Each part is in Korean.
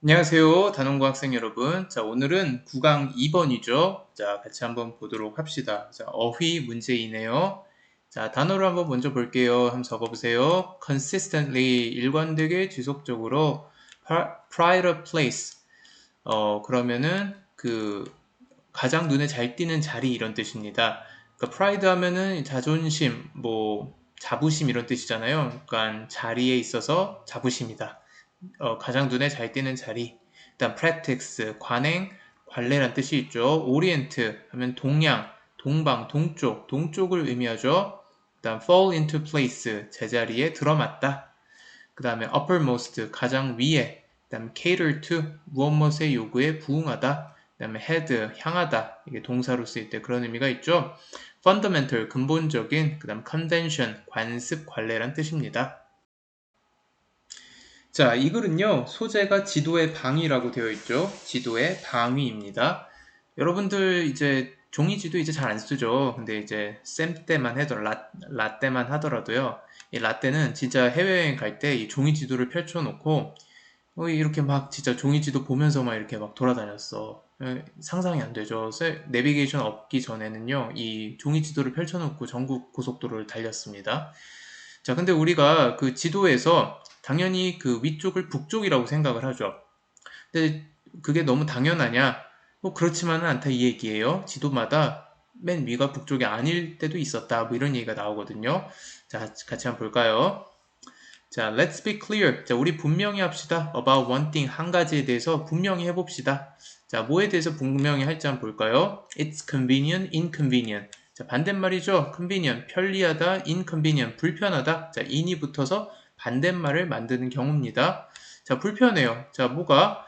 안녕하세요. 단원고 학생 여러분. 자, 오늘은 9강 2번이죠. 자, 같이 한번 보도록 합시다. 자, 어휘 문제이네요. 자, 단어를 한번 먼저 볼게요. 한번 적어보세요. consistently, 일관되게 지속적으로 pride of place. 어, 그러면은 그 가장 눈에 잘 띄는 자리 이런 뜻입니다. 그러니까 pride 하면은 자존심, 뭐 자부심 이런 뜻이잖아요. 그러니까 자리에 있어서 자부심이다. 어, 가장 눈에 잘 띄는 자리. 일단 practice, 관행, 관례란 뜻이 있죠. orient 하면 동양, 동방, 동쪽, 동쪽을 의미하죠. 그다음 fall into place, 제자리에 들어맞다. 그 다음에 uppermost, 가장 위에. 그다음 cater to, 무엇 무엇의 요구에 부응하다. 그 다음에 head, 향하다. 이게 동사로 쓰일 때 그런 의미가 있죠. fundamental, 근본적인. 그 다음 convention, 관습, 관례란 뜻입니다. 자, 이 글은요, 소재가 지도의 방위라고 되어 있죠. 지도의 방위입니다. 여러분들 이제 종이 지도 이제 잘 안 쓰죠. 근데 이제 쌤 때만 해도 라, 라 때만 하더라도요. 이 라떼는 진짜 해외여행 갈 때 이 종이 지도를 펼쳐놓고 어, 이렇게 막 진짜 종이 지도 보면서 막 이렇게 막 돌아다녔어. 어, 상상이 안 되죠. 내비게이션 없기 전에는요, 이 종이 지도를 펼쳐놓고 전국 고속도로를 달렸습니다. 자, 근데 우리가 그 지도에서 당연히 그 위쪽을 북쪽이라고 생각을 하죠. 근데 그게 너무 당연하냐? 뭐 그렇지만은 않다 이 얘기예요. 지도마다 맨 위가 북쪽이 아닐 때도 있었다. 뭐 이런 얘기가 나오거든요. 자, 같이 한번 볼까요? 자, let's be clear. 자, 우리 분명히 합시다. about one thing. 한 가지에 대해서 분명히 해봅시다. 자, 뭐에 대해서 분명히 할지 한번 볼까요? It's convenient, inconvenient. 자, 반대말이죠. convenient, 편리하다, inconvenient, 불편하다. 자, in이 붙어서 반대말을 만드는 경우입니다. 자, 불편해요. 자, 뭐가?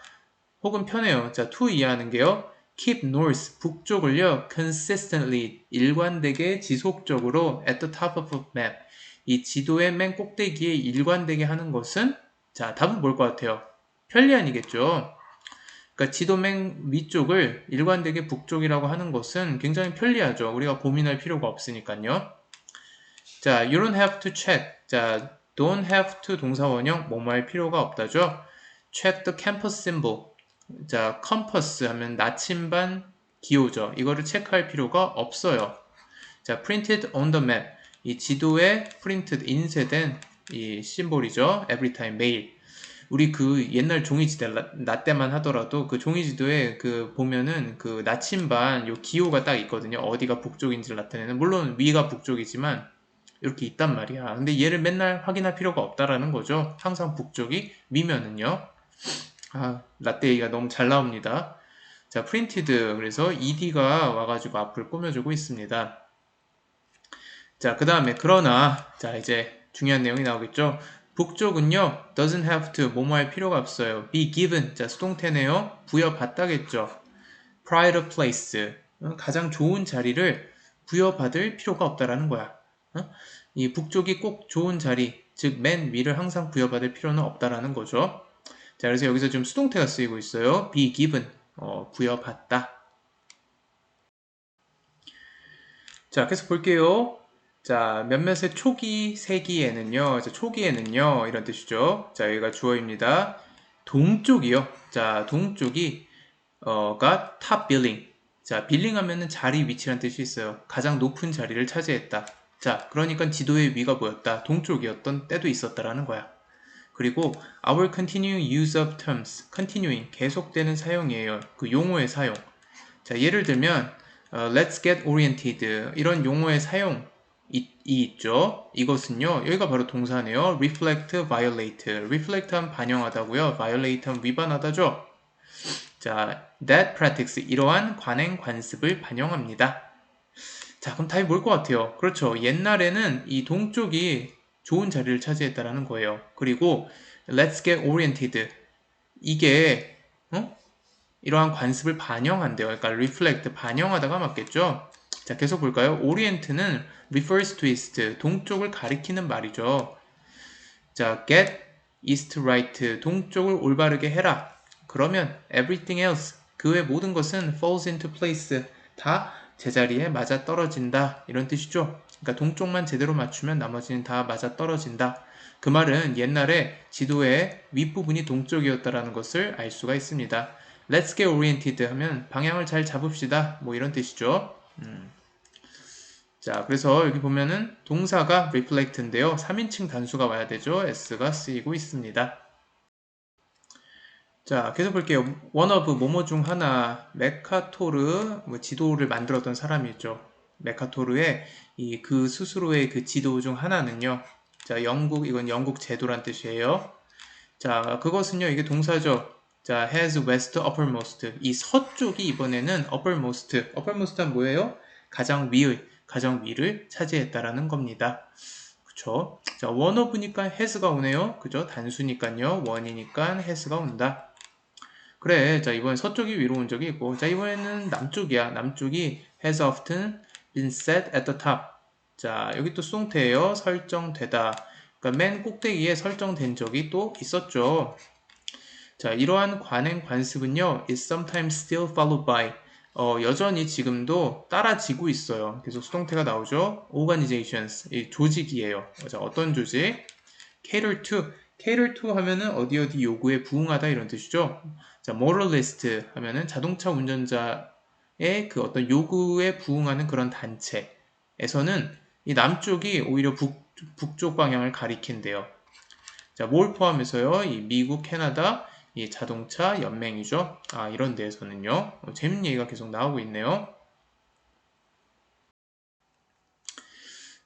혹은 편해요. 자, to 이해하는 게요. keep north, 북쪽을요. consistently, 일관되게 지속적으로 at the top of the map. 이 지도의 맨 꼭대기에 일관되게 하는 것은 자, 답은 뭘 것 같아요? 편리한이겠죠. 그러니까 지도 맨 위쪽을 일관되게 북쪽이라고 하는 것은 굉장히 편리하죠. 우리가 고민할 필요가 없으니까요. 자, you don't have to check. 자, don't have to 동사 원형 뭐뭐 할 필요가 없다죠. check the campus symbol. 자, compass 하면 나침반 기호죠. 이거를 체크할 필요가 없어요. 자, printed on the map. 이 지도에 printed 인쇄된 이 심볼이죠. every time 매일. 우리 그 옛날 종이지대 나 때만 하더라도 그 종이지도에 그 보면은 그 나침반 요 기호가 딱 있거든요. 어디가 북쪽인지를 나타내는 물론 위가 북쪽이지만 이렇게 있단 말이야. 근데 얘를 맨날 확인할 필요가 없다라는 거죠. 항상 북쪽이 위면은요. 아, 라떼 얘기가 너무 잘 나옵니다. 자, 프린티드. 그래서 ed가 와가지고 앞을 꾸며주고 있습니다. 자, 그 다음에 그러나 자 이제 중요한 내용이 나오겠죠. 북쪽은요 doesn't have to 뭐뭐 할 필요가 없어요. be given 자 수동태네요. 부여받다겠죠. pride of place 어, 가장 좋은 자리를 부여받을 필요가 없다라는 거야. 어? 이 북쪽이 꼭 좋은 자리, 즉 맨 위를 항상 부여받을 필요는 없다라는 거죠. 자, 그래서 여기서 좀 수동태가 쓰이고 있어요. be given, 어, 부여받다. 자, 계속 볼게요. 자, 몇몇의 초기 세기에는요, 자, 초기에는요, 이런 뜻이죠. 자, 여기가 주어입니다. 동쪽이요. 자, 동쪽이, 어, 가탑 빌링. 자, 빌링 하면은 자리 위치란 뜻이 있어요. 가장 높은 자리를 차지했다. 자, 그러니까 지도의 위가 보였다. 동쪽이었던 때도 있었다라는 거야. 그리고 our continuing use of terms, continuing 계속되는 사용이에요. 그 용어의 사용. 자, 예를 들면 uh, let's get oriented 이런 용어의 사용 이, 이 있죠. 이것은요. 여기가 바로 동사네요. reflect, violate. reflect 하면 반영하다고요. violate 하면 위반하다죠. 자, that practice 이러한 관행 관습을 반영합니다. 자, 그럼 답이 뭘 것 같아요? 그렇죠. 옛날에는 이 동쪽이 좋은 자리를 차지했다라는 거예요. 그리고 let's get oriented. 이게 어? 이러한 관습을 반영한대요. 그러니까 reflect 반영하다가 맞겠죠. 자, 계속 볼까요? orient는 refers to east, 동쪽을 가리키는 말이죠. 자, get east right, 동쪽을 올바르게 해라. 그러면 everything else, 그 외 모든 것은 falls into place, 다 제자리에 맞아 떨어진다 이런 뜻이죠. 그러니까 동쪽만 제대로 맞추면 나머지는 다 맞아 떨어진다. 그 말은 옛날에 지도의 윗부분이 동쪽이었다라는 것을 알 수가 있습니다. Let's get oriented 하면 방향을 잘 잡읍시다. 뭐 이런 뜻이죠. 음. 자, 그래서 여기 보면은 동사가 reflect인데요. 3인칭 단수가 와야 되죠. s가 쓰이고 있습니다. 자, 계속 볼게요. one of 뭐뭐 중 하나, 메카토르, 뭐 지도를 만들었던 사람이 있죠. 메카토르의 이 그 스스로의 그 지도 중 하나는요. 자, 영국, 이건 영국 제도란 뜻이에요. 자, 그것은요, 이게 동사죠. 자, has west uppermost. 이 서쪽이 이번에는 uppermost. uppermost는 뭐예요? 가장 위의, 가장 위를 차지했다라는 겁니다. 그쵸? 자, of니까 has가 오네요. 그죠? 단수니까요. 원이니까 has가 온다. 그래, 자, 이번엔 서쪽이 위로 온 적이 있고, 자, 이번에는 남쪽이야. 남쪽이 has often been set at the top. 자, 여기 또 쏭태예요. 설정되다. 그러니까 맨 꼭대기에 설정된 적이 또 있었죠. 자, 이러한 관행 관습은요, is sometimes still followed by. 어, 여전히 지금도 따라지고 있어요. 계속 수동태가 나오죠. organizations, 이 조직이에요. 자, 어떤 조직? cater to, cater to 하면은 어디 어디 요구에 부응하다 이런 뜻이죠. 자, motorist 하면은 자동차 운전자의 그 어떤 요구에 부응하는 그런 단체에서는 이 남쪽이 오히려 북, 북쪽 방향을 가리킨대요. 자, 뭘 포함해서요? 이 미국, 캐나다, 이 자동차 연맹이죠. 아, 이런 데에서는요. 어, 재밌는 얘기가 계속 나오고 있네요.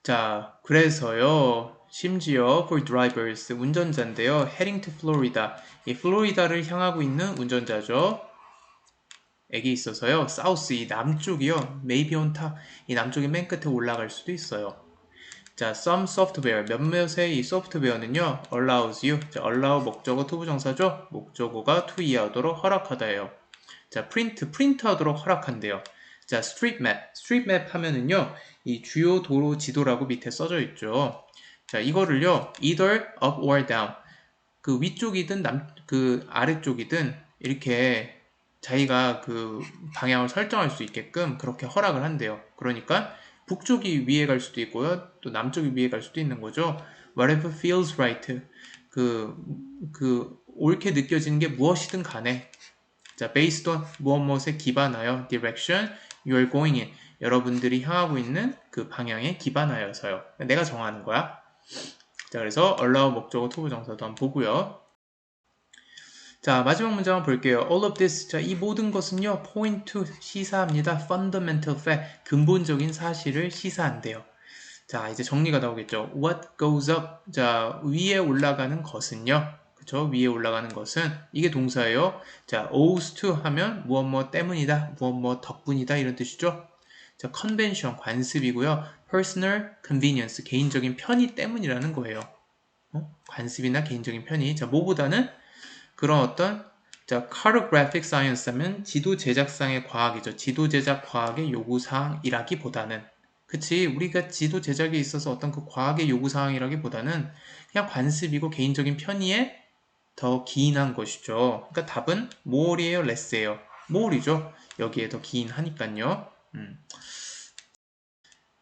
자, 그래서요. 심지어 for drivers 운전자인데요. heading to Florida 이 플로리다를 향하고 있는 운전자죠. 에게 있어서요. south 이 남쪽이요. maybe on top 이 남쪽의 맨 끝에 올라갈 수도 있어요. 자, some software 몇몇의 이 소프트웨어는요. allows you 자, allow 목적어 투부정사죠. 목적어가 to 이하도록 허락하다예요. 자, print 프린트하도록 허락한대요. 자, street map street map 하면은요. 이 주요 도로 지도라고 밑에 써져 있죠. 자, 이거를요, either up or down. 그 위쪽이든 남, 그 아래쪽이든 이렇게 자기가 그 방향을 설정할 수 있게끔 그렇게 허락을 한대요. 그러니까 북쪽이 위에 갈 수도 있고요. 또 남쪽이 위에 갈 수도 있는 거죠. Whatever feels right. 그, 그, 옳게 느껴지는 게 무엇이든 간에. 자, based on 무엇 무엇에 기반하여 direction you are going in. 여러분들이 향하고 있는 그 방향에 기반하여서요. 내가 정하는 거야. 자, 그래서 allow 목적어 투부 정사도 한번 보고요. 자, 마지막 한번 볼게요. All of this. 자, 이 모든 것은요, point to 시사합니다. fundamental fact. 근본적인 사실을 시사한대요. 자, 이제 정리가 나오겠죠. What goes up. 자, 위에 올라가는 것은요. 그쵸? 위에 올라가는 것은 이게 동사예요. 자, owes to 하면 무엇 뭐 때문이다, 무엇 뭐 덕분이다 이런 뜻이죠. 자, convention 관습이고요. personal convenience 개인적인 편의 때문이라는 거예요. 어? 관습이나 개인적인 편의. 자, 뭐보다는 그런 어떤 자, cartographic science 하면 지도 제작상의 과학이죠. 지도 제작 과학의 요구 사항이라기보다는 그치 우리가 지도 제작에 있어서 어떤 그 과학의 요구 사항이라기보다는 그냥 관습이고 개인적인 편의에 더 기인한 것이죠. 그러니까 답은 more이에요, less예요. more이죠. 여기에 더 기인하니까요. 음.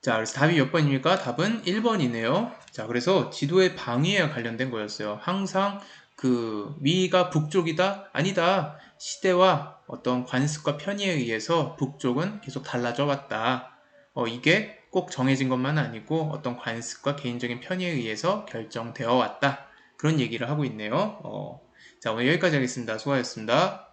자, 그래서 답이 몇 번입니까? 답은 1번이네요. 자, 그래서 지도의 방위에 관련된 거였어요. 항상 그 위가 북쪽이다? 아니다. 시대와 어떤 관습과 편의에 의해서 북쪽은 계속 달라져 왔다. 어, 이게 꼭 정해진 것만 아니고 어떤 관습과 개인적인 편의에 의해서 결정되어 왔다. 그런 얘기를 하고 있네요. 어, 자, 오늘 여기까지 하겠습니다. 수고하셨습니다.